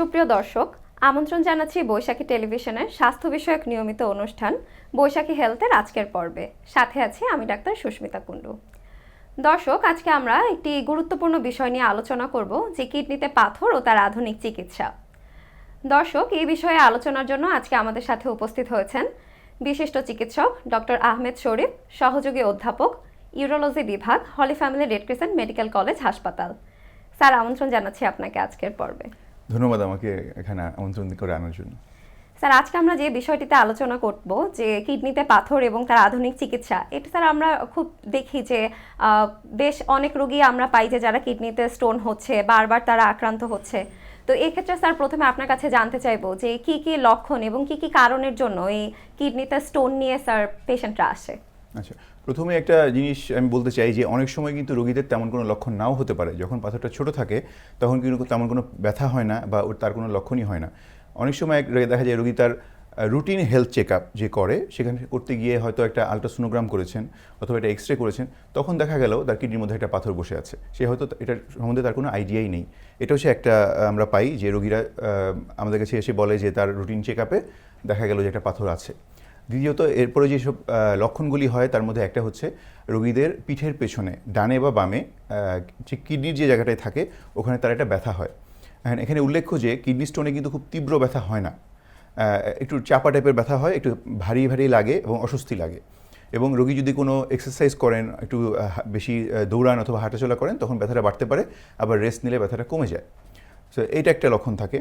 সুপ্রিয় দর্শক, আমন্ত্রণ জানাচ্ছি বৈশাখী টেলিভিশনের স্বাস্থ্য বিষয়ক নিয়মিত অনুষ্ঠান বৈশাখী হেলথের আজকের পর্বে। সাথে আছি আমি ডাক্তার সুস্মিতা কুণ্ডু। দর্শক, আজকে আমরা একটি গুরুত্বপূর্ণ বিষয় নিয়ে আলোচনা করব, যে কিডনিতে পাথর ও তার আধুনিক চিকিৎসা। দর্শক, এই বিষয়ে আলোচনার জন্য আজকে আমাদের সাথে উপস্থিত হয়েছেন বিশিষ্ট চিকিৎসক ডক্টর আহমেদ শরীফ, সহযোগী অধ্যাপক, ইউরোলজি বিভাগ, holy family red crescent medical college হাসপাতাল। স্যার, আমন্ত্রণ জানাচ্ছি আপনাকে আজকের পর্বে। ধন্যবাদ আমাকে এখানে আমন্ত্রণ করে আনার জন্য। স্যার, আজকে আমরা যে বিষয়টিতে আলোচনা করব, যে কিডনিতে পাথর এবং তার আধুনিক চিকিৎসা, এটা স্যার আমরা খুব দেখি যে বেশ অনেক রোগী আমরা পাই যে যারা কিডনিতে স্টোন হচ্ছে, বারবার তারা আক্রান্ত হচ্ছে। তো এই ক্ষেত্রে স্যার প্রথমে আপনার কাছে জানতে চাইব যে, কি কি লক্ষণ এবং কি কি কারণের জন্য এই কিডনিতে স্টোন নিয়ে স্যার পেশেন্টরা আসে? আচ্ছা প্রথমে একটা জিনিস আমি বলতে চাই যে অনেক সময় কিন্তু রোগীদের তেমন কোনো লক্ষণ নাও হতে পারে। যখন পাথরটা ছোট থাকে, তখন কিন্তু তেমন কোনো ব্যথা হয় না বা তার কোনো লক্ষণই হয় না। অনেক সময় দেখা যায়, রোগী তার রুটিন হেলথ চেক আপ যে করে, সেখানে করতে গিয়ে হয়তো একটা আলট্রাসোনোগ্রাম করেছেন অথবা একটা এক্স রে করেছেন, তখন দেখা গেল তার কিডনির মধ্যে একটা পাথর বসে আছে। সে হয়তো এটার সম্বন্ধে তার কোনো আইডিয়াই নেই। এটা হচ্ছে একটা আমরা পাই যে রোগীরা আমাদের কাছে এসে বলে যে তার রুটিন চেক আপে দেখা গেল যে একটা পাথর আছে। দ্বিতীয়ত, এরপরে যেসব লক্ষণগুলি হয়, তার মধ্যে একটা হচ্ছে রোগীদের পিঠের পেছনে, ডানে বা বামে যে কিডনির যে জায়গাটায় থাকে, ওখানে তার একটা ব্যথা হয়। এখন উল্লেখ্য যে, কিডনি স্টোনে কিন্তু খুব তীব্র ব্যথা হয় না। একটু চাপা টাইপের ব্যথা হয়, একটু ভারী ভারী লাগে এবং অস্বস্তি লাগে। এবং রোগী যদি কোনো এক্সারসাইজ করেন, একটু বেশি দৌড়ান অথবা হাঁটাচলা করেন, তখন ব্যথাটা বাড়তে পারে, আবার রেস্ট নিলে ব্যথাটা কমে যায়। সো, এইটা একটা লক্ষণ থাকে।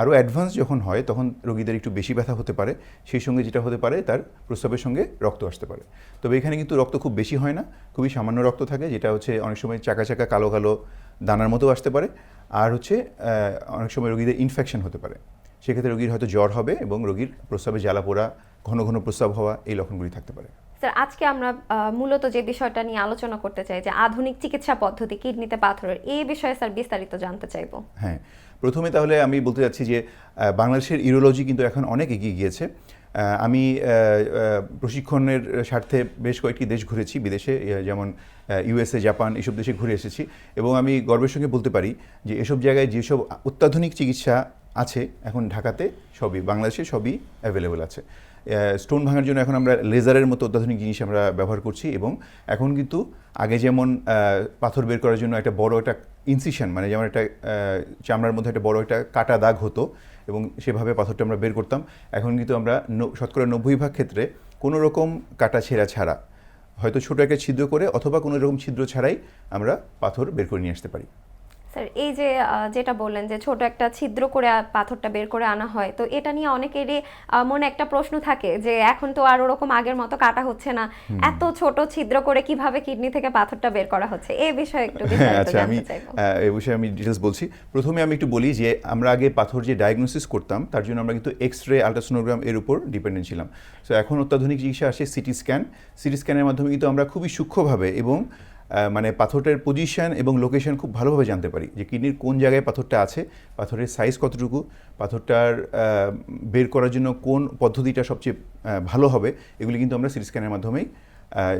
আরও অ্যাডভান্স যখন হয় তখন রোগীদের একটু বেশি ব্যথা হতে পারে। সেই সঙ্গে যেটা হতে পারে তার প্রস্রাবের সঙ্গে রক্ত আসতে পারে। তবে এখানে কিন্তু রক্ত খুব বেশি হয় না খুবই সামান্য রক্ত থাকে যেটা হচ্ছে অনেক সময় চাকা চাকা কালো কালো দানার মতো আসতে পারে। আর হচ্ছে অনেক সময় রোগীদের ইনফেকশন হতে পারে। সেক্ষেত্রে রোগীর হয়তো জ্বর হবে এবং রোগীর প্রস্রাবে জ্বালা পোড়া ঘন ঘন প্রস্রাব হওয়া এই লক্ষণগুলি থাকতে পারে। স্যার আজকে আমরা মূলত যে বিষয়টা নিয়ে আলোচনা করতে চাই যে আধুনিক চিকিৎসা পদ্ধতি কিডনিতে পাথরের এই বিষয়ে স্যার বিস্তারিত জানতে চাইব। হ্যাঁ প্রথমে তাহলে আমি বলতে চাচ্ছি যে বাংলাদেশের ইউরোলজি কিন্তু এখন অনেক এগিয়ে গিয়েছে। আমি প্রশিক্ষণের স্বার্থে বেশ কয়েকটি দেশ ঘুরেছি, বিদেশে যেমন ইউএসএ জাপান, এসব দেশে ঘুরে এসেছি। এবং আমি গর্বের সঙ্গে বলতে পারি যে, এসব জায়গায় যেসব অত্যাধুনিক চিকিৎসা আছে, এখন ঢাকাতে সবই, বাংলাদেশে সবই অ্যাভেলেবল আছে। স্টোন ভাঙার জন্য এখন আমরা লেজারের মতো অত্যাধুনিক জিনিস আমরা ব্যবহার করছি এবং এখন কিন্তু আগে যেমন পাথর বের করার জন্য একটা বড় একটা ইনসিশন মানে যেমন একটা চামড়ার মধ্যে একটা বড় একটা কাটা দাগ হতো এবং সেভাবে পাথরটা আমরা বের করতাম। এখন কিন্তু আমরা শতকরা নব্বই ভাগ ক্ষেত্রে কোনো রকম কাটা ছেঁড়া ছাড়া, হয়তো ছোটো একটা ছিদ্র করে অথবা কোনো রকম ছিদ্র ছাড়াই আমরা পাথর বের করে নিয়ে আসতে পারি। স্যার এই যে যেটা বললেন যে ছোট একটা ছিদ্র করে পাথরটা বের করে আনা হয় তো এটা নিয়ে অনেকেরই মনে একটা প্রশ্ন থাকে যে এখন তো আর ওরকম আগের মতো কাটা হচ্ছে না। এত ছোট ছিদ্র করে কীভাবে কিডনি থেকে পাথরটা বের করা হচ্ছে? এই বিষয়ে একটু হ্যাঁ আচ্ছা আমি এই বিষয়ে আমি ডিটেলস বলছি। প্রথমে আমি একটু বলি যে আমরা আগে পাথর যে ডায়াগনোসিস করতাম তার জন্য আমরা কিন্তু এক্স রে আলট্রাসোনোগ্রাম এর উপর ডিপেন্ডেন্ট ছিলাম। সো এখন অত্যাধুনিক চিকিৎসা আসে সিটি স্ক্যান সিটি স্ক্যানের মাধ্যমে কিন্তু আমরা খুবই সূক্ষ্মভাবে এবং মানে পাথরটার পজিশন এবং লোকেশন খুব ভালোভাবে জানতে পারি যে কিডনির কোন জায়গায় পাথরটা আছে, পাথরের সাইজ কতটুকু, পাথরটার বের করার জন্য কোন পদ্ধতিটা সবচেয়ে ভালো হবে, এগুলি কিন্তু আমরা সিটি স্ক্যানের মাধ্যমেই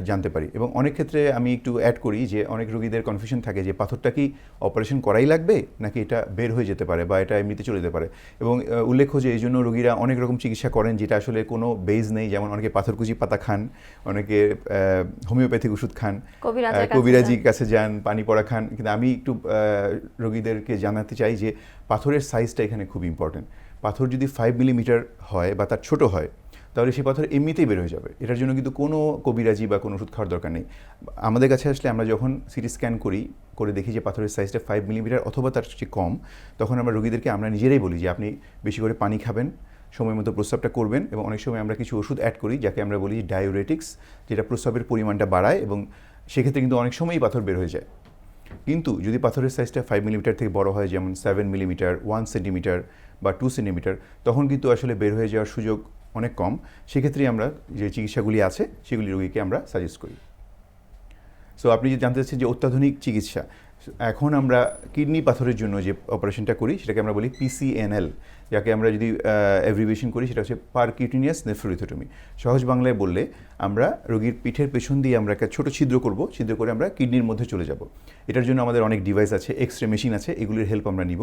জানতে পারি। এবং অনেক ক্ষেত্রে আমি একটু অ্যাড করি যে অনেক রোগীদের কনফিউশন থাকে যে পাথরটা কি অপারেশন করাই লাগবে নাকি এটা বের হয়ে যেতে পারে বা এটা এমনিতে চলে যেতে পারে? এবং উল্লেখ্য যে এই জন্য রোগীরা অনেক রকম চিকিৎসা করেন যেটা আসলে কোনো বেজ নেই। যেমন অনেকে পাথরকুচি পাতা খান অনেকে হোমিওপ্যাথিক ওষুধ খান কবিরাজের কাছে যান। পানি পড়া খান। কিন্তু আমি একটু রোগীদেরকে জানাতে চাই যে পাথরের সাইজটা এখানে খুব ইম্পর্টেন্ট পাথর যদি ফাইভ মিলিমিটার হয় বা তার ছোট হয় তাহলে সেই পাথর এমনিতেই বের হয়ে যাবে। এটার জন্য কিন্তু কোনো কবিরাজি বা কোনো ওষুধ খাওয়ার দরকার নেই। আমাদের কাছে আসলে আমরা যখন সিটি স্ক্যান করি, করে দেখি যে পাথরের সাইজটা ফাইভ মিলিমিটার অথবা তার চেয়ে কম, তখন আমরা রোগীদেরকে আমরা নিজেরাই বলি যে আপনি বেশি করে পানি খাবেন, সময় মতো প্রস্রাবটা করবেন এবং অনেক সময় আমরা কিছু ওষুধ অ্যাড করি, যাকে আমরা বলি ডায়োরেটিক্স যেটা প্রস্রাবের পরিমাণটা বাড়ায় এবং সেক্ষেত্রে কিন্তু অনেক সময়ই পাথর বের হয়ে যায়। কিন্তু যদি পাথরের সাইজটা ফাইভ মিলিমিটার থেকে বড় হয়, যেমন সেভেন মিলিমিটার ওয়ান সেন্টিমিটার বা টু সেন্টিমিটার তখন কিন্তু আসলে বের হয়ে যাওয়ার সুযোগ অনেক কম সেক্ষেত্রে আমরা যে চিকিৎসাগুলি আছে, সেগুলি রোগীকে আমরা সাজেস্ট করি। সো আপনি যে জানতে চাচ্ছেন যে অত্যাধুনিক চিকিৎসা, এখন আমরা কিডনি পাথরের জন্য যে অপারেশনটা করি, সেটাকে আমরা বলি পিসিএনএল যাকে আমরা যদি অ্যাভ্রিভেশন করি, সেটা হচ্ছে পারকিউটিনিয়াস নেফ্রোলিথোটমি সহজ বাংলায় বললে আমরা রোগীর পিঠের পেছন দিয়ে আমরা একটা ছোটো ছিদ্র করব, ছিদ্র করে আমরা কিডনির মধ্যে চলে যাব। এটার জন্য আমাদের অনেক ডিভাইস আছে এক্স রে মেশিন আছে, এগুলির হেল্প আমরা নিব।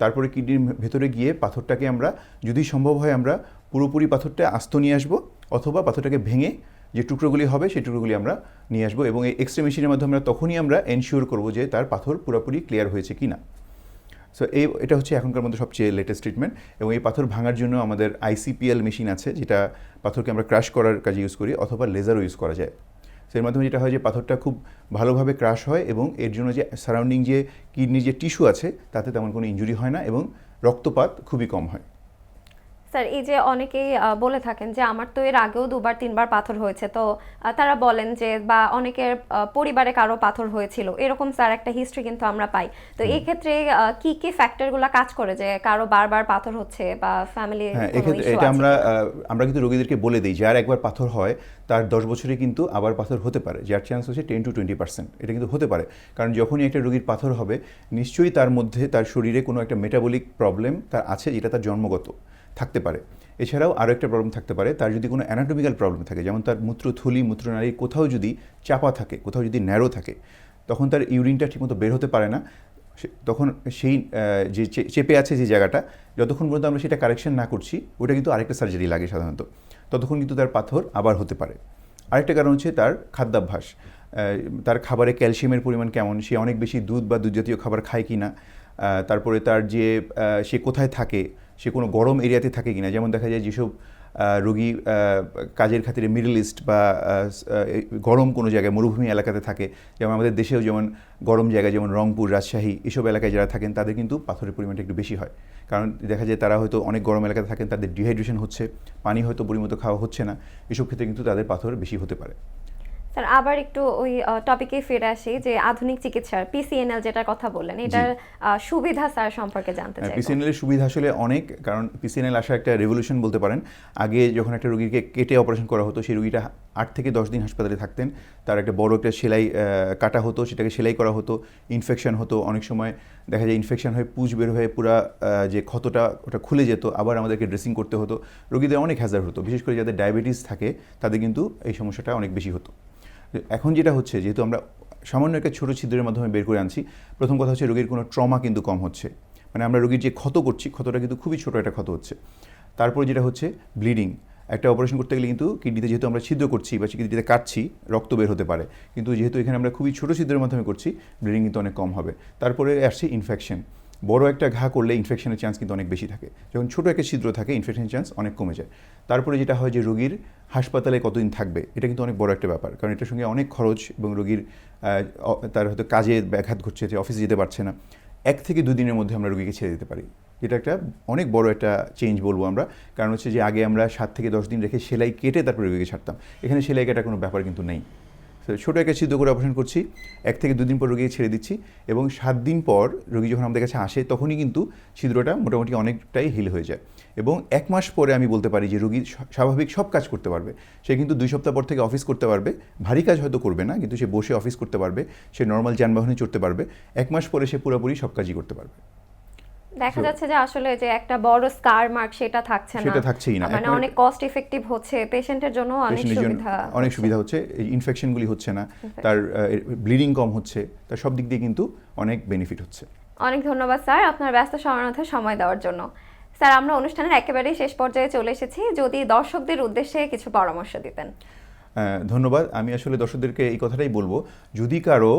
তারপরে কিডনির ভেতরে গিয়ে পাথরটাকে আমরা, যদি সম্ভব হয় আমরা পুরোপুরি পাথরটা আস্ত নিয়ে আসব, অথবা পাথরটাকে ভেঙে যে টুকরোগুলি হবে, সেই টুকরোগুলি আমরা নিয়ে আসব এবং এই এক্স রে মেশিনের মাধ্যমে আমরা তখনই আমরা এনশিওর করব যে তার পাথর পুরোপুরি ক্লিয়ার হয়েছে কি না সো এই, এটা হচ্ছে এখনকার মধ্যে সবচেয়ে লেটেস্ট ট্রিটমেন্ট এবং এই পাথর ভাঙার জন্য আমাদের আইসিপিএল মেশিন আছে, যেটা পাথরকে আমরা ক্রাশ করার কাজে ইউজ করি অথবা লেজারও ইউজ করা যায়। সো এর মাধ্যমে যেটা হয় যে পাথরটা খুব ভালোভাবে ক্রাশ হয় এবং এর জন্য যে সারাউন্ডিং যে কিডনির যে টিস্যু আছে, তাতে তেমন কোনো ইঞ্জুরি হয় না এবং রক্তপাত খুবই কম হয়। স্যার এই যে অনেকেই বলে থাকেন যে আমার তো এর আগেও দুবার তিনবার পাথর হয়েছে। তো তারা বলেন যে বা অনেকের পরিবারে কারও পাথর হয়েছিল। এরকম স্যার একটা হিস্ট্রি কিন্তু আমরা পাই। তো এই ক্ষেত্রে কি কি ফ্যাক্টরগুলো কাজ করে যে কারও বারবার পাথর হচ্ছে বা ফ্যামিলি এটা আমরা আমরা কিন্তু রোগীদেরকে বলে দিই যার একবার পাথর হয় তার দশ বছরে কিন্তু আবার পাথর হতে পারে। যার চান্স হচ্ছে টেন টু টোয়েন্টি পার্সেন্ট এটা কিন্তু হতে পারে। কারণ যখনই একটা রোগীর পাথর হবে নিশ্চয়ই তার মধ্যে তার শরীরে কোনো একটা মেটাবলিক প্রবলেম তার আছে যেটা তার জন্মগত। থাকতে পারে। এছাড়াও আরও একটা প্রবলেম থাকতে পারে, তার যদি কোনো অ্যানাটমিক্যাল প্রবলেম থাকে, যেমন তার মূত্র মূত্রথলি মূত্রনালীর কোথাও যদি চাপা থাকে, কোথাও যদি ন্যারো থাকে, তখন তার ইউরিনটা ঠিকমতো বের হতে পারে না। তখন সেই যে চেপে আছে যে জায়গাটা, যতক্ষণ পর্যন্ত আমরা সেটা কারেকশন না করছি, ওটা কিন্তু আরেকটা সার্জারি লাগে সাধারণত। ততক্ষণ কিন্তু তার পাথর আবার হতে পারে। আরেকটা কারণ হচ্ছে তার খাদ্যাভ্যাস। তার খাবারে ক্যালসিয়ামের পরিমাণ কেমন, সে অনেক বেশি দুধ বা দুধ জাতীয় খাবার খায় কি না তারপরে তার যে সে কোথায় থাকে সে কোনো গরম এরিয়াতে থাকে কিনা। যেমন দেখা যায় যেসব রোগী কাজের খাতিরে মিডল ইস্ট বা গরম কোনো জায়গায়, মরুভূমি এলাকাতে থাকে। যেমন আমাদের দেশেও যেমন গরম জায়গা যেমন রংপুর, রাজশাহী এসব এলাকায় যারা থাকেন, তাদের কিন্তু পাথরের পরিমাণটা একটু বেশি হয়। কারণ দেখা যায় তারা হয়তো অনেক গরম এলাকাতে থাকেন, তাদের ডিহাইড্রেশন হচ্ছে, পানি হয়তো পরিমতো খাওয়া হচ্ছে না। এসব ক্ষেত্রে কিন্তু তাদের পাথর বেশি হতে পারে। স্যার আবার একটু ওই টপিকে ফিরে আসি যে আধুনিক চিকিৎসার পিসিএনএল যেটা কথা বললেন এটার সুবিধা স্যার সম্পর্কে জানতে চাই পিসিএনএল এর সুবিধা আসলে অনেক কারণ পিসিএনএল আসা একটা রেভলিউশন বলতে পারেন। আগে যখন একটা রোগীকে কেটে অপারেশন করা হতো সেই রোগীটা আট থেকে দশ দিন হাসপাতালে থাকতেন। তার একটা বড় একটা সেলাই কাটা হতো সেটাকে সেলাই করা হতো ইনফেকশন হতো। অনেক সময় দেখা যায় ইনফেকশন হয়ে পুজ বের হয়ে পুরা যে ক্ষতটা ওটা খুলে যেত। আবার আমাদেরকে ড্রেসিং করতে হতো। রোগীদের অনেক হ্যাজার হতো। বিশেষ করে যাদের ডায়াবেটিস থাকে তাদের কিন্তু এই সমস্যাটা অনেক বেশি হতো। এখন যেটা হচ্ছে, যেহেতু আমরা সামান্য একটা ছোটো ছিদ্রের মাধ্যমে বের করে আনছি, প্রথম কথা হচ্ছে রোগীর কোনো ট্রমা কিন্তু কম হচ্ছে। মানে আমরা রোগীর যে ক্ষত করছি, ক্ষতটা কিন্তু খুবই ছোটো একটা ক্ষত হচ্ছে। তারপর যেটা হচ্ছে, ব্লিডিং। একটা অপারেশন করতে গেলে কিন্তু কিডনিতে যেহেতু আমরা ছিদ্র করছি বা কিডনিতে কাটছি, রক্ত বের হতে পারে। কিন্তু যেহেতু এখানে আমরা খুবই ছোটো ছিদ্রের মাধ্যমে করছি, ব্লিডিং কিন্তু অনেক কম হবে। তারপরে আসছে ইনফেকশন বড় একটা ঘা করলে ইনফেকশনের চান্স কিন্তু অনেক বেশি থাকে। যখন ছোটো একটা ছিদ্র থাকে ইনফেকশনের চান্স অনেক কমে যায়। তারপরে যেটা হয় যে রোগীর হাসপাতালে কতদিন থাকবে? এটা কিন্তু অনেক বড় একটা ব্যাপার। কারণ এটার সঙ্গে অনেক খরচ এবং রোগীর তার হয়তো কাজে ব্যাঘাত ঘটছে যে অফিসে যেতে পারছে না। এক থেকে দুদিনের মধ্যে আমরা রোগীকে ছেড়ে দিতে পারি। এটা একটা অনেক বড় একটা চেঞ্জ বলব আমরা। কারণ হচ্ছে যে আগে আমরা সাত থেকে দশ দিন রেখে সেলাই কেটে তারপরে রোগীকে ছাড়তাম। এখানে সেলাই কাটার কোনো ব্যাপার কিন্তু নেই। ছোটো একটা ছিদ্র করে অপারেশন করছি। এক থেকে দুদিন পর রোগীকে ছেড়ে দিচ্ছি এবং সাত দিন পর রোগী যখন আমাদের কাছে আসে, তখনই কিন্তু ছিদ্রটা মোটামুটি অনেকটাই হিল হয়ে যায়। এবং এক মাস পরে আমি বলতে পারি যে রোগী স্বা- স্বাভাবিক সব কাজ করতে পারবে। সে কিন্তু দুই সপ্তাহ পর থেকে অফিস করতে পারবে। ভারী কাজ হয়তো করবে না, কিন্তু সে বসে অফিস করতে পারবে। সে নর্মাল যানবাহনে চড়তে পারবে। এক মাস পরে সে পুরোপুরি সব কাজই করতে পারবে। দেখা যাচ্ছে যে আসলে যে একটা বড় স্কার মার্ক সেটা থাকছে না। সেটা থাকছেই না। মানে অনেক কস্ট ইফেক্টিভ হচ্ছে। পেশেন্টের জন্য অনেক সুবিধা অনেক সুবিধা হচ্ছে। ইনফেকশনগুলি হচ্ছে না। তার ব্লিডিং কম হচ্ছে। তার সব দিক দিয়ে কিন্তু অনেক বেনিফিট হচ্ছে। অনেক ধন্যবাদ স্যার আপনার ব্যস্ত সময়ের সময় দেওয়ার জন্য। স্যার আমরা অনুষ্ঠানের একেবারেই শেষ পর্যায়ে চলে এসেছি। যদি দর্শকদের উদ্দেশ্যে কিছু পরামর্শ দিতেন। ধন্যবাদ। আমি আসলে দর্শকদেরকে এই কথাটাই বলব, যদি কারও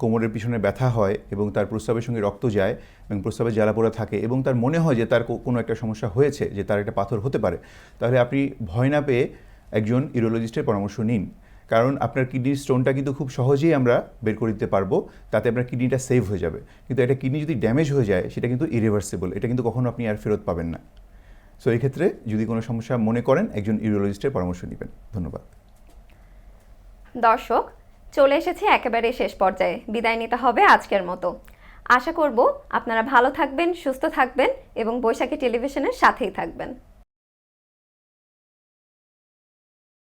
কোমরের পিছনে ব্যথা হয় এবং তার প্রস্রাবের সঙ্গে রক্ত যায় এবং প্রস্রাবে জ্বালাপোড়া থাকে এবং তার মনে হয় যে তার কোনো একটা সমস্যা হয়েছে, যে তার একটা পাথর হতে পারে, তাহলে আপনি ভয় না পেয়ে একজন ইউরোলজিস্টের পরামর্শ নিন। কারণ আপনার কিডনির স্টোনটা কিন্তু খুব সহজেই আমরা বের করে দিতে পারব, তাতে আপনার কিডনিটা সেভ হয়ে যাবে। কিন্তু একটা কিডনি যদি ড্যামেজ হয়ে যায়, সেটা কিন্তু ইরিভার্সিবল, এটা কিন্তু কখনো আপনি আর ফেরত পাবেন না। সো এই ক্ষেত্রে যদি কোনো সমস্যা মনে করেন, একজন ইউরোলজিস্টের পরামর্শ নেবেন। ধন্যবাদ। দর্শক, চলে এসেছে একেবারে শেষ পর্যায়ে। বিদায় নিতে হবে আজকের মতো। আশা করব আপনারা ভালো থাকবেন, সুস্থ থাকবেন এবং বৈশাখী টেলিভিশনের সাথেই থাকবেন।